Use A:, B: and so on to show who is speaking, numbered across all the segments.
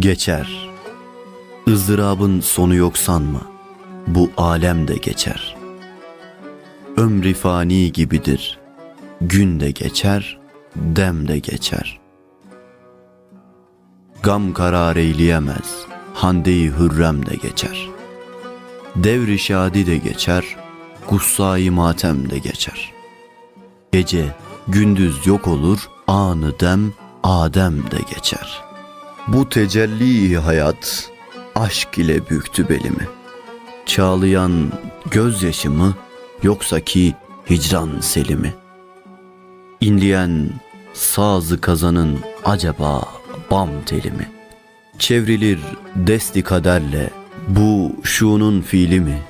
A: Geçer. ızdırabın sonu yok sanma. Bu alem de geçer. Ömri fani gibidir. Gün de geçer, dem de geçer. Gam karar eyleyemez. Hande-i hürrem de geçer. Devri şadi de geçer. Gussayı matem de geçer. Gece, gündüz yok olur. Anı dem, Adem de geçer. Bu tecelli hayat aşk ile büktü belimi. Çağlayan gözyaşımı yoksa ki hicran selimi. İnleyen sazı kazanın acaba bam telimi. Çevrilir desti kaderle bu şunun fiili mi?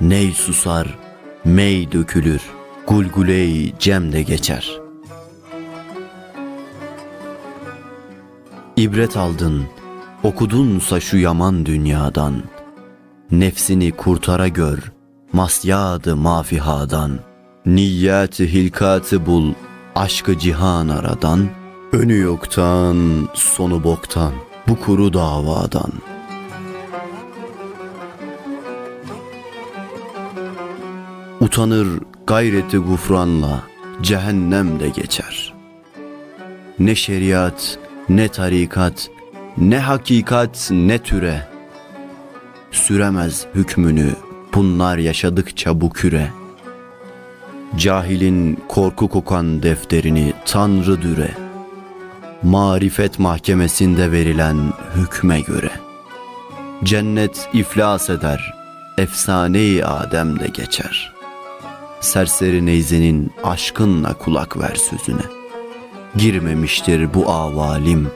A: Ney susar, mey dökülür, gulguley cem de geçer.'' İbret aldın, okudunsa şu yaman dünyadan. Nefsini kurtara gör, masyadı mafihadan. Niyet hilkatı bul, aşkı cihan aradan. Önü yoktan, sonu boktan, bu kuru davadan. Utanır gayreti gufranla, cehennem de geçer.'' Ne şeriat, ne tarikat, ne hakikat, ne türe. Süremez hükmünü bunlar yaşadıkça bu küre. Cahilin korku kokan defterini Tanrı düre. Marifet mahkemesinde verilen hükme göre. Cennet iflas eder, efsane-i Adem de geçer. Serseri neyzenin aşkınla kulak ver sözüne.'' Girmemiştir bu avalim,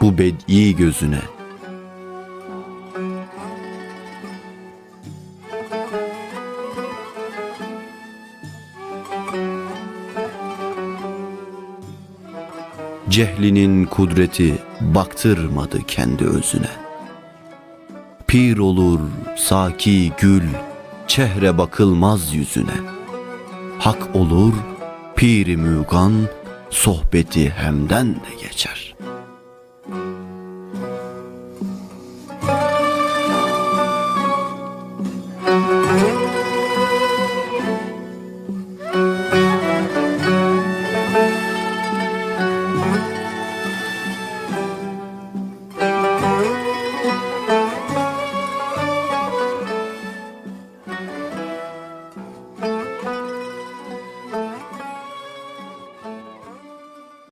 A: bu bed'i gözüne. Cehlinin kudreti baktırmadı kendi özüne. Pir olur saki gül, çehre bakılmaz yüzüne. Hak olur piri mügan, sohbeti hemden de geçer.